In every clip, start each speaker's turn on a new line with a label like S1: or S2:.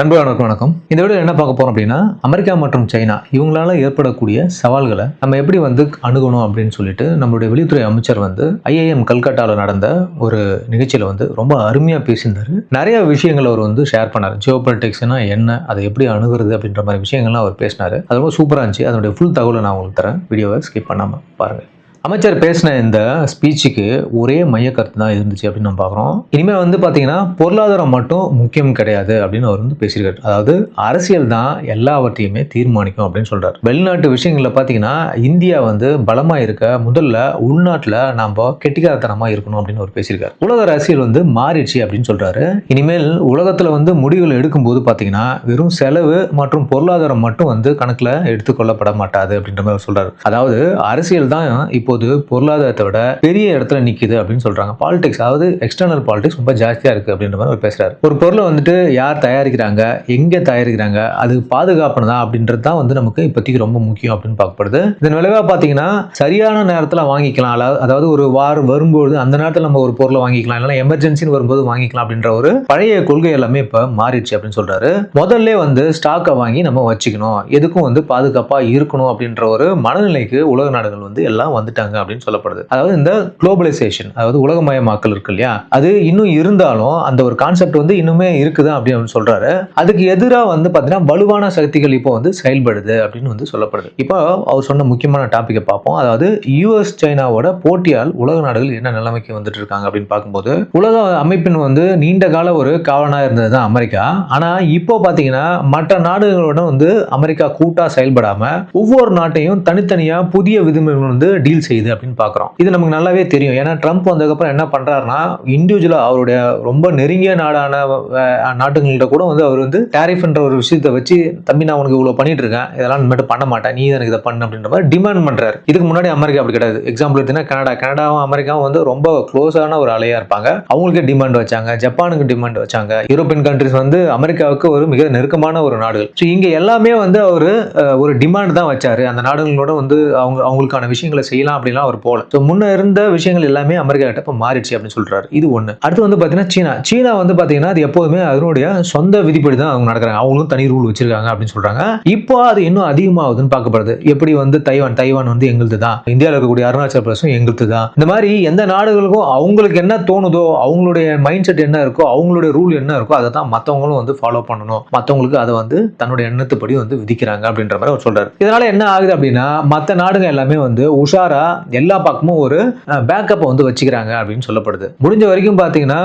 S1: நண்பர்களுக்கு வணக்கம். இந்த வீடியோ என்ன பார்க்க போறோம் அப்படின்னா அமெரிக்கா மற்றும் சைனா இவங்களால ஏற்படக்கூடிய சவால்களை நம்ம எப்படி வந்து அணுகணும் அப்படின்னு சொல்லிட்டு நம்மளுடைய வெளித்துறை அமைச்சர் வந்து ஐஏஎம் கல்கட்டாவில் நடந்த ஒரு நிகழ்ச்சியில வந்து ரொம்ப அருமையா பேசியிருந்தாரு. நிறைய விஷயங்கள் அவர் வந்து ஷேர் பண்ணார். ஜியோ பொலிட்டிக்ஸ்னா என்ன அதை எப்படி அணுகிறது அப்படின்ற மாதிரி விஷயங்கள்லாம் அவர் பேசினாரு. அது ரொம்ப சூப்பராக இருந்துச்சு. அதனுடைய ஃபுல் தகவலை நான் உங்களுக்கு தரேன். வீடியோவை ஸ்கிப் பண்ணாமல் பாருங்கள் அமைச்சர் பேசின இந்த ஸ்பீச்சுக்கு ஒரே மைய கருத்து தான் இருந்துச்சு அப்படின்னு நம்ம பார்க்குறோம். இனிமேல் வந்து பார்த்தீங்கன்னா பொருளாதாரம் மட்டும் முக்கியம் கிடையாது அப்படின்னு அவர் வந்து பேசியிருக்காரு. அதாவது அரசியல் தான் எல்லாவற்றையுமே தீர்மானிக்கும் அப்படின்னு சொல்கிறார் வெளிநாட்டு விஷயங்களில் பார்த்தீங்கன்னா இந்தியா வந்து பலமாக இருக்க முதல்ல உள்நாட்டில் நாம் கெட்டிக்காரத்தனமாக இருக்கணும் அப்படின்னு அவர் பேசியிருக்காரு. உலக அரசியல் வந்து மாறிடுச்சு அப்படின்னு சொல்கிறாரு இனிமேல் உலகத்தில் வந்து முடிவுகள் எடுக்கும்போது பார்த்தீங்கன்னா வெறும் செலவு மற்றும் பொருளாதாரம் மட்டும் வந்து கணக்கில் எடுத்துக்கொள்ளப்பட மாட்டாது அப்படின்ற மாதிரி சொல்கிறார் அதாவது அரசியல் தான் இப்போ இப்போது பொருளாதாரத்தை விட பெரிய இடத்துல நிக்குது அப்படின்னு சொல்றாங்க. பாலிடிக்ஸ் அதாவது எக்ஸ்டர்னல் பாலிடிக்ஸ் ரொம்ப ஜாஸ்தியா இருக்கு அப்படின்ற மாதிரி அவர் பேசுறாரு. ஒரு பொருளை வந்துட்டு யார் தயாரிக்கிறாங்க எங்க தயாரிக்கிறாங்க அது பாதுகாப்புனதா அப்படின்றது தான் வந்து நமக்கு இப்போதைக்கு ரொம்ப முக்கியம் அப்படின்னு பார்க்கப்படுது. இதன் விளைவாக பார்த்தீங்கன்னா சரியான நேரத்தில் வாங்கிக்கலாம். அதாவது- ஒரு வார் வரும்போது அந்த நேரத்தில் நம்ம ஒரு பொருளை வாங்கிக்கலாம். இல்லைன்னா எமர்ஜென்சின்னு வரும்போது வாங்கிக்கலாம் அப்படின்ற ஒரு பழைய கொள்கை எல்லாமே இப்போ மாறிடுச்சு அப்படின்னு சொல்றாரு. முதல்ல வந்து ஸ்டாக்கை வாங்கி நம்ம வச்சுக்கணும். எதுக்கும் வந்து பாதுகாப்பாக இருக்கணும் அப்படின்ற ஒரு மனநிலைக்கு உலக நாடுகள் வந்து எல்லாம் வந்துட்டாங்க. அப்படின்னு சொல்லப்படுது. அதாவது இந்த குளோபலைசேஷன் அதாவது உலகமயமாக்கல் இருக்கு இல்லையா? அது இன்னும் இருந்தாலும் அந்த ஒரு கான்செப்ட் வந்து இன்னுமே இருக்குதா அப்படின்னு சொல்றாரு. அதுக்கு எதிராக வந்து பார்த்தீங்கன்னா வலுவான சக்திகள் இப்போ வந்து செயல்படுது அப்படின்னு வந்து சொல்லப்படுது. இப்போ அவர் சொன்ன முக்கியமான டாப்பிக்கை பார்ப்போம். அதாவது யூஎஸ் சைனாவோட போட்டியால் உலக நாடுகள் என்ன நிலைமைக்கு வந்துட்டு இருக்காங்க அப்படின்னு பார்க்கும்போது உலக அமைப்பின் வந்து நீண்ட கால ஒரு காவலனாக இருந்தது தான் அமெரிக்கா. ஆனா இப்போ பார்த்தீங்கன்னா மற்ற நாடுகளோட வந்து அமெரிக்கா கூட்டா செயல்படாம ஒவ்வொரு நாட்டையும் தனித்தனியாக புதிய விதிமுறைகள் வந்து டீல் செய்யுது அப்படின்னு பார்க்குறோம் இது நமக்கு நல்லாவே தெரியும். ஏன்னா ட்ரம்ப் வந்ததுக்கப்புறம் என்ன பண்ணுறாருன்னா இண்டிவிஜுவலாக அவருடைய ரொம்ப நெருங்கிய நாடான அஹ், கூட வந்து அவர் வந்து டேரிஃப்ன்ற ஒரு விஷயத்தை வச்சு தம்பி நான் உனக்கு இவ்வளோ பண்ணிட்டு இருக்கேன். இதெல்லாம் இனிமேட்டு பண்ண மாட்டேன். நீ எனக்கு இதை பண்ணு அப்படின்ற மாதிரி டிமாண்ட் பண்ணுறாரு இதுக்கு முன்னாடி அமெரிக்கா அப்படி கிடையாது. எக்ஸாம்பிள் எடுத்தீங்கன்னா கனடா. கனடாவும் அமெரிக்காவும் வந்து ரொம்ப க்ளோஸான ஒரு அலையாக இருப்பாங்க. அவங்களுக்கு டிமாண்ட் வச்சாங்க. ஜப்பானுக்கு டிமாண்ட் வச்சாங்க. யூரோப்பியன் கண்ட்ரிஸ் வந்து அமெரிக்காவுக்கு ஒரு மிக நெருக்கமான ஒரு நாடுகள். ஸோ இங்கே எல்லாமே வந்து அவர் ஒரு டிமாண்ட் தான் வச்சாரு. அந்த நாடுகளோட வந்து அவங்க அவங்களுக்கான விஷயங்களை செய்யலாம் அப்படிலாம் அவர் போல ஸோ முன்ன இருந்த விஷயங்கள் எல்லாமே அமெரிக்கா கிட்ட இப்போ மாறிடுச்சு அப்படின்னு சொல்றாரு. இது ஒன்று அடுத்து வந்து பார்த்தீங்கன்னா சீனா. சீனா வந்து பார்த்தீங்கன்னா அது எப்போதுமே அதனுடைய சொந்த விதிப்படி தான் அவங்க நடக்கிறாங்க. அவங்களும் தனி ரூல் வச்சிருக்காங்க அப்படின்னு சொல்றாங்க. இப்போ அது இன்னும் அதிகமாகுதுன்னு பார்க்கப்படுது. எப்படி வந்து தைவான் தைவான் வந்து எங்களுது தான் இந்தியாவில் இருக்கக்கூடிய அருணாச்சல பிரதேசம் எங்களுது தான் இந்த மாதிரி எந்த நாடுகளுக்கும் அவங்களுக்கு என்ன தோணுதோ அவங்களுடைய மைண்ட் செட் என்ன இருக்கோ அவங்களுடைய ரூல் என்ன இருக்கோ அதை தான் மற்றவங்களும் வந்து ஃபாலோ பண்ணணும். மற்றவங்களுக்கு அதை வந்து தன்னுடைய எண்ணத்துப்படி வந்து விதிக்கிறாங்க அப்படின்ற மாதிரி அவர் சொல்றாரு. இதனால என்ன ஆகுது அப்படின்னா மற்ற நாடுகள் எல்லாமே வந்து உஷாரா எல்லா பக்கமும் ஒரு பேக்கப்பை வந்து வச்சுக்கிறாங்க அப்படின்னு சொல்லப்படுது. முடிஞ்ச வரைக்கும் பார்த்தீங்கன்னா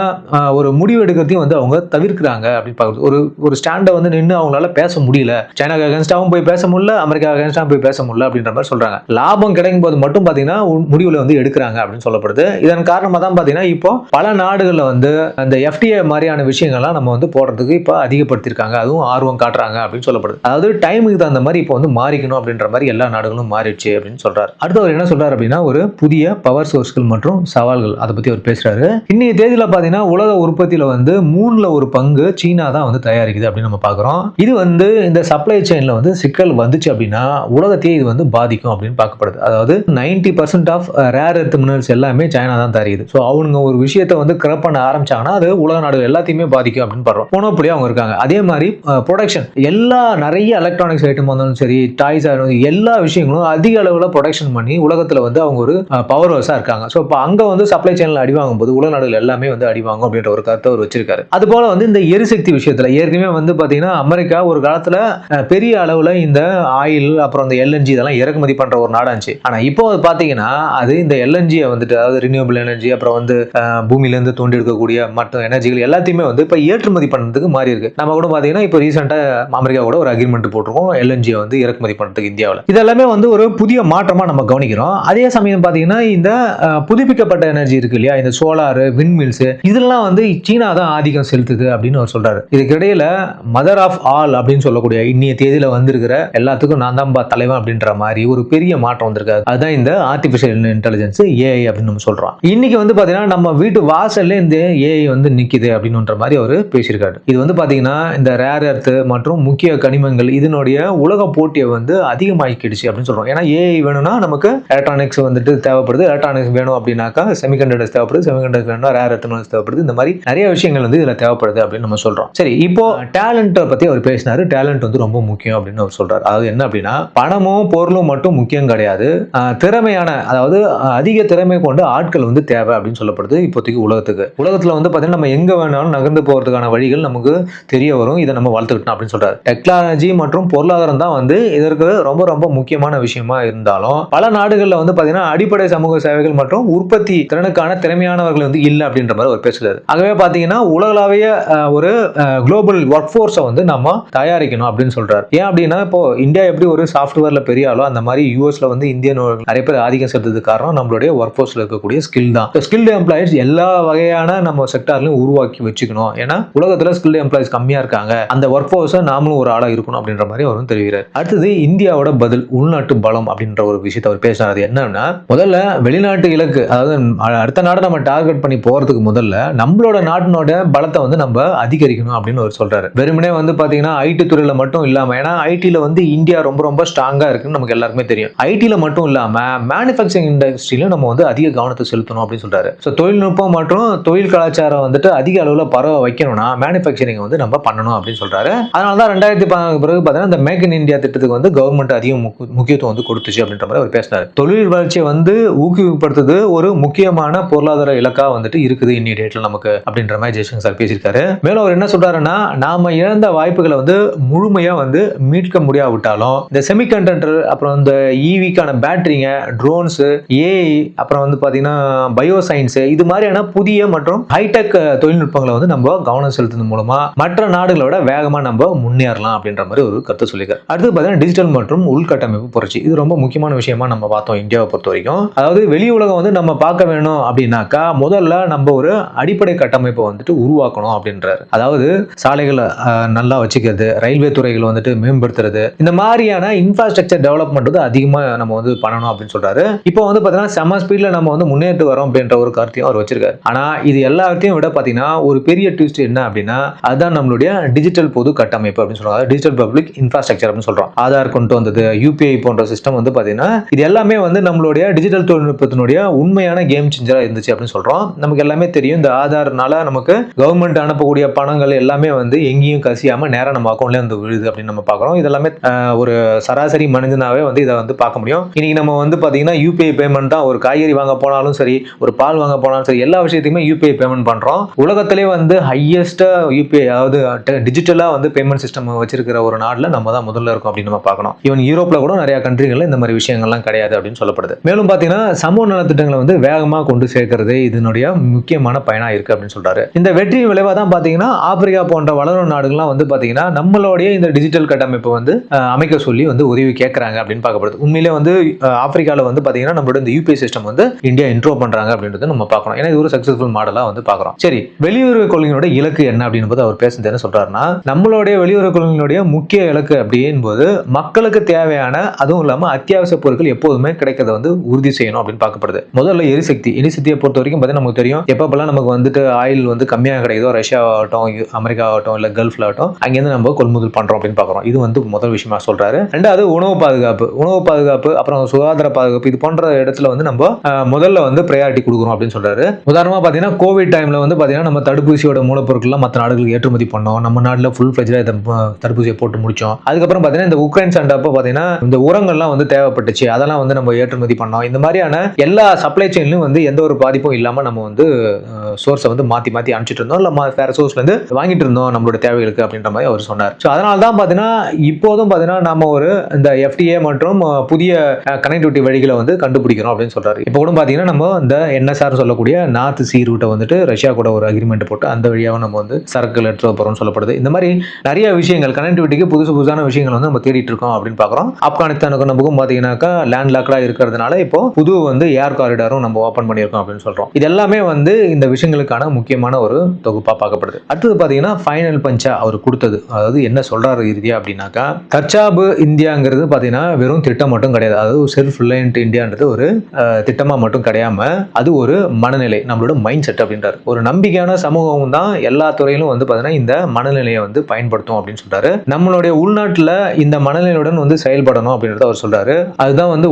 S1: ஒரு முடிவு எடுக்கிறதையும் வந்து அவங்க தவிர்க்கிறாங்க அப்படின்னு பார்க்குறது ஒரு ஒரு ஸ்டாண்டை வந்து நின்று அவங்களால பேச முடியல. சைனாக்கு அகேன்ஸ்டாகவும் போய் பேச முடியல அமெரிக்கா அகேன்ஸ்டாகவும் போய் பேச முடியல அப்படின்ற மாதிரி சொல்றாங்க. லாபம் கிடைக்கும் போது மட்டும் பார்த்தீங்கன்னா முடிவில் முடிவுல வந்து எடுக்கிறாங்க அப்படின்னு சொல்லப்படுது. இதன் காரணமாக தான் பார்த்தீங்கன்னா இப்போ பல நாடுகளில் வந்து அந்த எஃப்டிஏ மாதிரியான விஷயங்கள்லாம் நம்ம வந்து போடுறதுக்கு இப்போ அதிகப்படுத்தியிருக்காங்க. அதுவும் ஆர்வம் காட்டுறாங்க அப்படின்னு சொல்லப்படுது. அதாவது டைமுக்கு தகுந்த மாதிரி இப்போ வந்து மாறிக்கணும் அப்படின்ற மாதிரி எல்லா நாடுகளும் மாறிடுச்சு அப்படின்னு சொல்கிறார் அடுத்து அவர் என்ன சொல்கிறார் அப்படின்னா ஒரு புதிய பவர் சோர்ஸ்கள் மற்றும் சவால்கள். அதை பத்தி அவர் பேசுறாரு. இன்னைய தேதியில பாத்தீங்கன்னா உலக உற்பத்தியில வந்து மூணுல ஒரு பங்கு சீனா தான் வந்து தயாரிக்குது அப்படின்னு நம்ம பாக்குறோம். இது வந்து இந்த சப்ளை செயின்ல வந்து சிக்கல் வந்துச்சு அப்படின்னா உலகத்தையே இது வந்து பாதிக்கும் அப்படின்னு பார்க்கப்படுது. அதாவது 90% percent of rare earth minerals எல்லாமே சைனா தான் தருது ஸோ அவங்க ஒரு விஷயத்தை வந்து கிரப் பண்ண ஆரம்பிச்சாங்கன்னா அது உலக நாடுகள் எல்லாத்தையுமே பாதிக்கும் அப்படின்னு பாடுறோம் மோனோபொலி அவங்க இருக்காங்க. அதே மாதிரி ப்ரொடக்ஷன் எல்லா நிறைய எலக்ட்ரானிக்ஸ் ஐட்டம் வந்தாலும் சரி டாய்ஸ் எல்லா விஷயங்களும் அதிக அளவில் ப்ரொடக்ஷன் பண்ணி உலகத்தில் வந்து அவங்க ஒரு பவர் ஹவுஸாக இருக்காங்க. ஸோ இப்போ அங்கே வந்து சப்ளை சேனல் அடி வாங்கும்போது உலக நாடுகள் எல்லாமே வந்து அடி வாங்கும் அப்படின்ற ஒரு கருத்தை அவர் வச்சிருக்காரு. அது போல வந்து இந்த எரிசக்தி விஷயத்தில் ஏற்கனவே வந்து பார்த்தீங்கன்னா அமெரிக்கா ஒரு காலத்தில் பெரிய அளவில் இந்த ஆயில் அப்புறம் இந்த எல்என்ஜி இதெல்லாம் இறக்குமதி பண்ணுற ஒரு நாடாச்சு. ஆனால் இப்போ அது பார்த்தீங்கன்னா அது இந்த எல்என்ஜியை வந்துட்டு அதாவது ரினியூவபிள் எனர்ஜி அப்புறம் வந்து பூமியிலேருந்து தோண்டி எடுக்கக்கூடிய மற்ற எனர்ஜிகள் எல்லாத்தையுமே வந்து இப்போ ஏற்றுமதி பண்ணுறதுக்கு மாறி இருக்கு. நம்ம கூட பார்த்தீங்கன்னா இப்போ ரீசெண்டாக அமெரிக்கா கூட ஒரு அக்ரிமெண்ட் போட்டிருக்கோம். எல்என்ஜியை வந்து இறக்குமதி பண்ணுறதுக்கு இந்தியாவில். இதெல்லாமே வந்து ஒரு புதிய மாற்றமாக நம்ம கவனிக்கிறோம். அதே சமயம் பார்த்தீங்கன்னா இந்த புதுப்பிக்கப்பட்ட எனர்ஜி இருக்கு இல்லையா? இந்த சோலாரு விண்மில்ஸ் இதெல்லாம் வந்து சீனா தான் ஆதிக்கம் செலுத்துது அப்படின்னு அவர் சொல்றாரு. இதுக்கிடையில மதர் ஆஃப் ஆல் அப்படின்னு சொல்லக்கூடிய இன்னைய தேதியில வந்திருக்கிற எல்லாத்துக்கும் நான் தான் பா தலைவன் அப்படின்ற மாதிரி ஒரு பெரிய மாற்றம் வந்திருக்காது அதுதான் இந்த ஆர்டிஃபிஷியல் இன்டெலிஜென்ஸ் ஏஐ அப்படின்னு நம்ம சொல்றோம். இன்னைக்கு வந்து பாத்தீங்கன்னா நம்ம வீட்டு வாசல்ல இந்த ஏஐ வந்து நிக்குது அப்படின்ற மாதிரி அவர் பேசியிருக்காரு. இது வந்து பாத்தீங்கன்னா இந்த ரேர் எர்த் மற்றும் முக்கிய கனிமங்கள் இதனுடைய உலக போட்டியை வந்து அதிகமாக்கிடுச்சு அப்படின்னு சொல்றோம். ஏன்னா ஏஐ வேணும்னா நமக்கு எலக்ட்ரானிக் எலக்ட்ரானிக்ஸ் வந்துட்டு தேவைப்படுது. எலக்ட்ரானிக்ஸ் வேணும் அப்படின்னாக்கா செமிகண்டக்டர்ஸ் தேவைப்படுது. செமிகண்டக்டர்ஸ் வேணும்னா ரேர் எத்தனோஸ் தேவைப்படுது. இந்த மாதிரி நிறைய விஷயங்கள் வந்து இதில் தேவைப்படுது அப்படின்னு நம்ம சொல்றோம். சரி இப்போ டேலண்ட்டை பத்தி அவர் பேசினாரு. டேலண்ட் வந்து ரொம்ப முக்கியம் அப்படின்னு அவர் சொல்றாரு. அதாவது என்ன அப்படின்னா பணமும் பொருளும் மட்டும் முக்கியம் கிடையாது. திறமையான அதாவது அதிக திறமை கொண்ட ஆட்கள் வந்து தேவை அப்படின்னு சொல்லப்படுது இப்போதைக்கு உலகத்துக்கு. உலகத்துல வந்து பார்த்தீங்கன்னா நம்ம எங்க வேணாலும் நகர்ந்து போறதுக்கான வழிகள் நமக்கு தெரிய வரும். இதை நம்ம வளர்த்துக்கிட்டோம் அப்படின்னு சொல்றாரு. டெக்னாலஜி மற்றும் பொருளாதாரம் தான் வந்து இதற்கு ரொம்ப ரொம்ப முக்கியமான விஷயமா இருந்தாலும் பல நாடுகளில் வந்து பார்த்தீங்கன்னா அடிப்படை சமூக சேவைகள் மற்றும் உற்பத்தி திறனுக்கான திறமையானவர்கள் வந்து இல்லை அப்படின்ற மாதிரி அவர் பேசுறாரு. ஆகவே பார்த்தீங்கன்னா உலகளாவிய ஒரு குளோபல் ஒர்க் ஃபோர்ஸை வந்து நம்ம தயாரிக்கணும் அப்படின்னு சொல்றாரு. ஏன் அப்படின்னா இப்போ இந்தியா எப்படி ஒரு சாஃப்ட்வேர்ல பெரிய ஆளோ அந்த மாதிரி யூஎஸ்ல வந்து இந்தியன் நிறைய பேர் ஆதிக்கம் செலுத்தது காரணம் நம்மளுடைய ஒர்க் ஃபோர்ஸ்ல இருக்கக்கூடிய ஸ்கில் தான். ஸ்கில்டு எம்ப்ளாயிஸ் எல்லா வகையான நம்ம செக்டார்லையும் உருவாக்கி வச்சுக்கணும். ஏன்னா உலகத்துல ஸ்கில்டு எம்ப்ளாயிஸ் கம்மியா இருக்காங்க. அந்த ஒர்க் ஃபோர்ஸை நாமளும் ஒரு ஆளா இருக்கணும் அப்படின்ற மாதிரி அவரும் தெரிவிக்கிறார். அடுத்தது இந்தியாவோட பதில் உள்நாட்டு பலம் அப்படின்ற ஒரு விஷயத்தை அவர் பேசினார் அது என்னன்னா முதல்ல வெளிநாட்டு இலக்கு அதாவது அடுத்த நாடை நம்ம டார்கெட் பண்ணி போறதுக்கு முதல்ல நம்மளோட நாட்டினோட பலத்தை வந்து நம்ம அதிகரிக்கணும் அப்படின்னு அவர் சொல்றாரு. வெறுமனே வந்து பாத்தீங்கன்னா ஐடி துறையில மட்டும் இல்லாம ஏன்னா ஐடில வந்து இந்தியா ரொம்ப ரொம்ப ஸ்ட்ராங்கா இருக்குன்னு நமக்கு எல்லாருக்குமே தெரியும். ஐடில மட்டும் இல்லாம மேனுஃபேக்சரிங் இண்டஸ்ட்ரியிலும் நம்ம வந்து அதிக கவனத்தை செலுத்தணும் அப்படின்னு சொல்றாரு. ஸோ தொழில்நுட்பம் மற்றும் தொழில் கலாச்சாரம் வந்துட்டு அதிக அளவில் பரவ வைக்கணும்னா மேனுஃபேக்சரிங் வந்து நம்ம பண்ணணும் அப்படின்னு சொல்றாரு. அதனால தான் ரெண்டாயிரத்தி பிறகு பார்த்தீங்கன்னா இந்த மேக் இன் இந்தியா திட்டத்துக்கு வந்து கவர்மெண்ட் அதிக முக்கியத்துவம் வந்து கொடுத்துச்சு அப்படின்ற மாதிரி அவர் பேசினார். தொழில் வளர்ச்சியை வந்து ஊக்குவிக்கப்படுத்துறது ஒரு முக்கியமான பொருளாதார இலக்கா வந்துட்டு இருக்குது இன்னி டேட்ல நமக்கு அப்படின்ற மாதிரி ஜெய்சங்கர் சார் பேசியிருக்காரு. மேலும் அவர் என்ன சொல்றாருன்னா நாம இழந்த வாய்ப்புகளை வந்து முழுமையா வந்து மீட்க முடியாவிட்டாலும் இந்த செமிகண்டக்டர் அப்புறம் இந்த ஈவிக்கான பேட்டரிங்க ட்ரோன்ஸ் ஏஐ அப்புறம் வந்து பாத்தீங்கன்னா பயோ சயின்ஸ் இது மாதிரியான புதிய மற்றும் ஹைடெக் தொழில்நுட்பங்களை வந்து நம்ம கவனம் செலுத்துறது மூலமா மற்ற நாடுகளோட வேகமா நம்ம முன்னேறலாம் அப்படின்ற மாதிரி ஒரு கருத்து சொல்லியிருக்காரு. அடுத்து பார்த்தீங்கன்னா டிஜிட்டல் மற்றும் உள்கட்டமைப்பு புரட்சி. இது ரொம்ப முக்கியமான விஷயமா நம்ம பார்த்தோம் இந்தியாவை பொறுத்த வரைக்கும். அதாவது வெளி உலகம் வந்து நம்ம பார்க்க வேணும் அப்படின்னாக்கா முதல்ல நம்ம ஒரு அடிப்படை கட்டமைப்பை வந்துட்டு உருவாக்கணும் அப்படின்றாரு. அதாவது சாலைகளை நல்லா வச்சுக்கிறது ரயில்வே துறைகளை வந்துட்டு மேம்படுத்துறது இந்த மாதிரியான இன்ஃப்ராஸ்ட்ரக்சர் டெவலப்மெண்ட் வந்து அதிகமாக நம்ம வந்து பண்ணணும் அப்படின்னு சொல்றாரு. இப்போ வந்து பார்த்தீங்கன்னா செம ஸ்பீட்ல நம்ம வந்து முன்னேற்று வரோம் அப்படின்ற ஒரு கருத்தையும் அவர் வச்சிருக்காரு. ஆனா இது எல்லாத்தையும் விட பார்த்தீங்கன்னா ஒரு பெரிய ட்விஸ்ட் என்ன அப்படின்னா அதுதான் நம்மளுடைய டிஜிட்டல் பொது கட்டமைப்பு அப்படின்னு சொல்றாங்க. டிஜிட்டல் பப்ளிக் இன்ஃப்ராஸ்ட்ரக்சர் அப்படின்னு சொல்றோம். ஆதார் கொண்டு வந்தது யூபிஐ போன்ற சிஸ்டம் வந்து பார்த்தீங்கன்னா இது எல்லாமே வந்து நம்மளுடைய டிஜிட்டல் தொழில்நுட்பத்தினுடைய உண்மையான கேம் சேஞ்சராக இருந்துச்சு அப்படின்னு சொல்கிறோம் நமக்கு எல்லாமே தெரியும். இந்த ஆதார்னால நமக்கு கவர்மெண்ட் அனுப்பக்கூடிய பணங்கள் எல்லாமே வந்து எங்கேயும் கசியாமல் நேராக நம்ம அக்கௌண்ட்ல வந்து விழுது அப்படின்னு நம்ம பார்க்குறோம். இதெல்லாமே ஒரு சராசரி மனிதனாவே வந்து இதை வந்து பார்க்க முடியும். இன்னைக்கு நம்ம வந்து பார்த்தீங்கன்னா யூபிஐ பேமெண்ட் தான் ஒரு காய்கறி வாங்க போனாலும் சரி ஒரு பால் வாங்க போனாலும் சரி எல்லா விஷயத்தையுமே யூபிஐ பேமெண்ட் பண்ணுறோம் உலகத்திலே வந்து ஹையஸ்ட்டாக யூபிஐ அதாவது டிஜிட்டலாக வந்து பேமெண்ட் சிஸ்டம் வச்சிருக்கிற ஒரு நாட்டில் நம்ம தான் முதல்ல இருக்கோம் அப்படின்னு நம்ம பார்க்கணும். ஈவன் யூரோப்பில் கூட நிறைய கண்ட்ரிகளில் இந்த மாதிரி விஷயங்கள்லாம் கிடையாது அப்படின்னு சொல்லப்படுது மேலும் பார்த்தீங்கன்னா சமூக நலத்திட்டங்களை வந்து வேகமா கொண்டு சேர்க்கிறது இதனுடைய முக்கியமான பயனா இருக்கு அப்படின்னு சொல்றாரு. இந்த வெற்றி விளைவா தான் பாத்தீங்கன்னா ஆப்பிரிக்கா போன்ற வளரும் நாடுகள்லாம் வந்து பாத்தீங்கன்னா நம்மளுடைய இந்த டிஜிட்டல் கட்டமைப்பை வந்து அமைக்க சொல்லி வந்து உதவி கேட்கறாங்க அப்படின்னு பார்க்கப்படுது. உண்மையிலே வந்து ஆப்பிரிக்காவில் ஆப்பிரிக்கால வந்து பாத்தீங்கன்னா நம்மளோட இந்த யூபிஐ சிஸ்டம் வந்து இந்தியா இன்ட்ரோ பண்றாங்க அப்படின்றது நம்ம பார்க்கணும் ஏன்னா இது ஒரு சக்சஸ்ஃபுல் மாடலா வந்து பார்க்குறோம் சரி வெளியுறவு கொள்கையினுடைய இலக்கு என்ன அப்படின்னு போது அவர் பேசுனது என்ன சொல்றாருன்னா நம்மளுடைய வெளியுறவு கொள்கையினுடைய முக்கிய இலக்கு அப்படின் போது மக்களுக்கு தேவையான அதுவும் இல்லாம அத்தியாவசிய பொருட்கள் எப்போதுமே கிடைக்கும் கிடைக்கிறத வந்து உறுதி செய்யணும் அப்படின்னு பார்க்கப்படுது. முதல்ல எரிசக்தி எரிசக்தியை பொறுத்த வரைக்கும் பார்த்தீங்கன்னா நமக்கு தெரியும் எப்பப்பெல்லாம் நமக்கு வந்துட்டு ஆயில் வந்து கம்மியாக கிடைக்குதோ ரஷ்யா ஆகட்டும் அமெரிக்கா ஆகட்டும் இல்லை கல்ஃப்ல ஆகட்டும் அங்கேருந்து நம்ம கொள்முதல் பண்றோம் அப்படின்னு பார்க்குறோம். இது வந்து முதல் விஷயமா சொல்றாரு. ரெண்டாவது உணவு பாதுகாப்பு உணவு பாதுகாப்பு அப்புறம் சுகாதார பாதுகாப்பு இது போன்ற இடத்துல வந்து நம்ம முதல்ல வந்து ப்ரையாரிட்டி கொடுக்குறோம் அப்படின்னு சொல்றாரு. உதாரணமாக பார்த்தீங்கன்னா கோவிட் டைம்ல வந்து பார்த்தீங்கன்னா நம்ம தடுப்பூசியோட மூலப்பொருட்கள்லாம் மற்ற நாடுகளுக்கு ஏற்றுமதி பண்ணோம். நம்ம நாட்டில் ஃபுல் ஃபிளஜாக இதை தடுப்பூசியை போட்டு முடிச்சோம். அதுக்கப்புறம் பார்த்தீங்கன்னா இந்த உக்ரைன் சண்டை அப்போ பார்த்தீங்கன்னா இந்த உரங்கள்லாம் வந்து தேவைப்பட்டுச்சு. அதெல்லாம் வந்து நம்ம ஏற்றுமதி பண்ணோம். இந்த மாதிரியான எல்லா சப்ளை செயின்லையும் வந்து எந்த ஒரு பாதிப்பும் இல்லாமல் நம்ம வந்து சோர்ஸை வந்து மாற்றி மாற்றி அனுப்பிச்சிட்டு இருந்தோம். இல்லை வேற சோர்ஸ்லேருந்து வாங்கிட்டு இருந்தோம் நம்மளோட தேவைகளுக்கு அப்படின்ற மாதிரி அவர் சொன்னார். ஸோ அதனால தான் பார்த்தீங்கன்னா இப்போதும் பார்த்தீங்கன்னா நம்ம ஒரு இந்த எஃப்டிஏ மற்றும் புதிய கனெக்டிவிட்டி வழிகளை வந்து கண்டுபிடிக்கிறோம் அப்படின்னு சொல்கிறார் இப்போ கூட பார்த்தீங்கன்னா நம்ம இந்த என்எஸ்ஆர் சொல்லக்கூடிய நார்த் சி ரூட்டை வந்துட்டு ரஷ்யா கூட ஒரு அக்ரிமெண்ட் போட்டு அந்த வழியாகவும் நம்ம வந்து சரக்குகள் எடுத்து போகிறோம்னு சொல்லப்படுது. இந்த மாதிரி நிறைய விஷயங்கள் கனெக்டிவிட்டிக்கு புதுசு புதுசான விஷயங்கள் வந்து நம்ம தேடிட்டு இருக்கோம் அப்படின்னு பார்க்குறோம் ஆப்கானிஸ்தானுக்கு நமக்கும் பார்த்தீங்கன்னாக்கா லேண்ட் லாக்கடாக இருக்கிறதுனால இப்போ புது வந்து ஏர் காரிடாரும் நம்ம ஓப்பன் பண்ணியிருக்கோம் அப்படின்னு சொல்கிறோம் இது எல்லாமே வந்து இந்த விஷயங்களுக்கான முக்கியமான ஒரு தொகுப்பாக பார்க்கப்படுது. அடுத்தது பார்த்தீங்கன்னா ஃபைனல் பஞ்சா அவர் கொடுத்தது. அதாவது என்ன சொல்றாரு இறுதியா அப்படின்னாக்கா கச்சாபு இந்தியாங்கிறது பார்த்தீங்கன்னா வெறும் திட்டம் மட்டும் கிடையாது. அதாவது செல்ஃப் ரிலையன்ட் இந்தியான்றது ஒரு திட்டமாக திட்டமா மட்டும் கிடையாம அது ஒரு மனநிலை நம்மளோட மைண்ட் செட் அப்படின்றாரு. ஒரு நம்பிக்கையான சமூகம் தான் எல்லா துறையிலும் வந்து பார்த்தீங்கன்னா இந்த மனநிலையை வந்து பயன்படுத்தும் அப்படின்னு சொல்றாரு. நம்மளுடைய உள்நாட்டுல இந்த மனநிலையுடன் வந்து செயல்படணும் அப்படின்றத அவர் சொல்றாரு. அதுதான் வந்து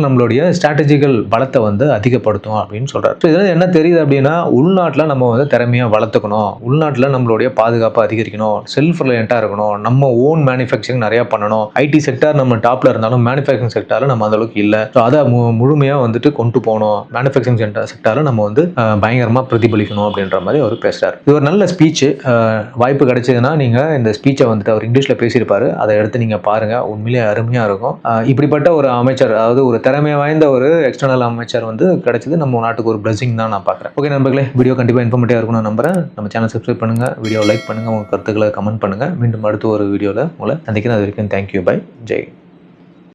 S1: உலகாரங்களை நம்மளுடைய ஸ்ட்ராட்டஜிக்கல் பலத்தை வந்து அதிகப்படுத்தும் அப்படின்னு சொல்றாரு. ஸோ இதில் என்ன தெரியுது அப்படின்னா உள்நாட்டில் நம்ம வந்து திறமையாக வளர்த்துக்கணும். உள்நாட்டில் நம்மளுடைய பாதுகாப்பை அதிகரிக்கணும். செல்ஃப் ரிலையண்ட்டாக இருக்கணும். நம்ம ஓன் மேனுஃபேக்சரிங் நிறையா பண்ணணும். ஐடி செக்டார் நம்ம டாப்ல இருந்தாலும் மேனுஃபேக்சரிங் செக்டாரில் நம்ம அந்த அளவுக்கு இல்லை. ஸோ அதை மு- முழுமையாக வந்துட்டு கொண்டு போகணும். மேனுஃபேக்சரிங் சென்டர் செக்டாரில் நம்ம வந்து பயங்கரமாக பிரதிபலிக்கணும் அப்படின்ற மாதிரி அவர் பேசுகிறார் இது ஒரு நல்ல ஸ்பீச்சு வாய்ப்பு கிடைச்சதுன்னா நீங்கள் இந்த ஸ்பீச்சை வந்துட்டு அவர் இங்கிலீஷில் பேசியிருப்பாரு. அதை எடுத்து நீங்கள் பாருங்க. உண்மையிலேயே அருமையாக இருக்கும். இப்படிப்பட்ட ஒரு அமைச்சர் அதாவது ஒரு திறமை வாய்ந்த ஒரு எக்ஸ்டர்னல் அமைச்சர் வந்து கிடைச்சது நம்ம நாட்டுக்கு ஒரு பிளஸிங் தான் நான் பார்க்குறேன். ஓகே நண்பர்களே வீடியோ கண்டிப்பாக இன்ஃபர்மேட்டிவாக இருக்கும் நான் நம்புறேன். நம்ம சேனல் சப்ஸ்கிரைப் பண்ணுங்கள் வீடியோ லைக் பண்ணுங்கள் உங்கள் கருத்துக்களை கமெண்ட் பண்ணுங்கள் மீண்டும் அடுத்த ஒரு வீடியோவில் உங்களை சந்திக்கிறேன். அது வரைக்கும் தேங்க்யூ பை ஜெய்.